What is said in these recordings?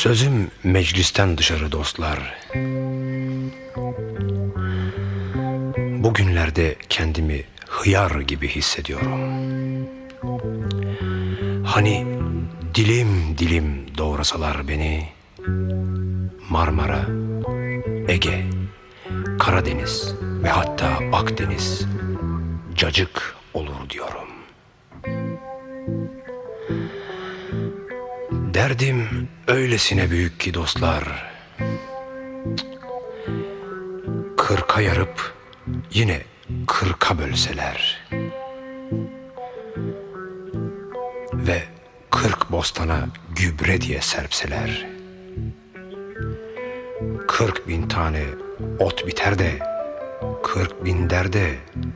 Sözüm meclisten dışarı dostlar. Bugünlerde kendimi hıyar gibi hissediyorum. Hani dilim dilim doğrasalar beni Marmara, Ege, Karadeniz ve hatta Akdeniz cacık olur diyorum. Derdim öylesine büyük ki dostlar. Kırka yarıp yine kırka bölseler. Ve kırk bostana gübre diye serpseler. Kırk bin tane ot biter de kırk bin derde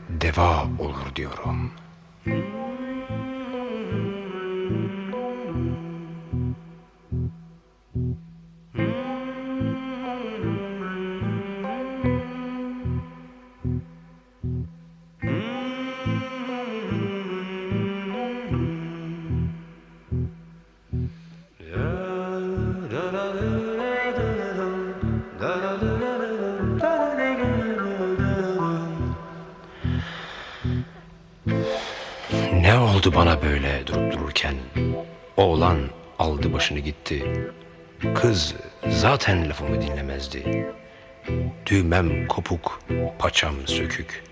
deva olur diyorum.'' Ne oldu bana böyle durup dururken? Oğlan aldı başını gitti. Kız zaten lafımı dinlemezdi. Düğmem kopuk, paçam sökük.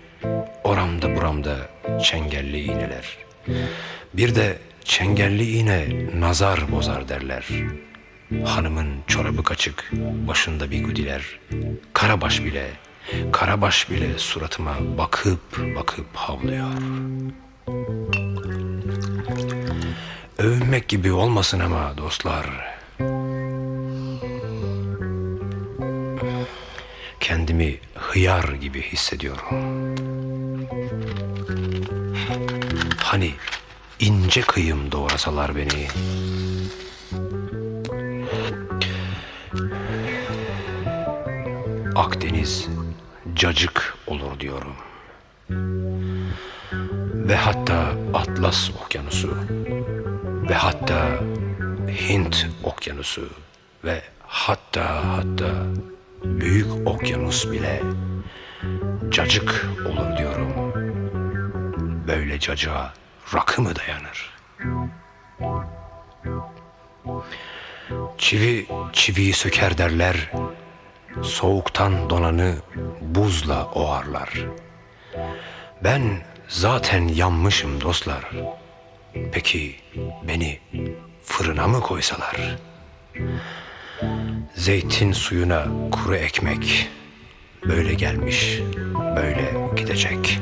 Oramda buramda çengelli iğneler. Bir de çengelli iğne nazar bozar derler. Hanımın çorabı kaçık, başında bir gudiler. Karabaş bile, karabaş bile suratıma bakıp bakıp havlıyor. Övünmek gibi olmasın ama dostlar. Kendimi hıyar gibi hissediyorum. Hani ince kıyım doğrasalar beni. Akdeniz cacık olur diyorum. Ve hatta Atlas Okyanusu ve hatta Hint Okyanusu ve hatta hatta Büyük Okyanus bile cacık olur diyorum. Böyle cacığa rakı mı dayanır? Çivi çiviyi söker derler. Soğuktan donanı buzla oğarlar. Ben zaten yanmışım dostlar. Peki beni fırına mı koysalar? Zeytin suyuna kuru ekmek böyle gelmiş, böyle gidecek.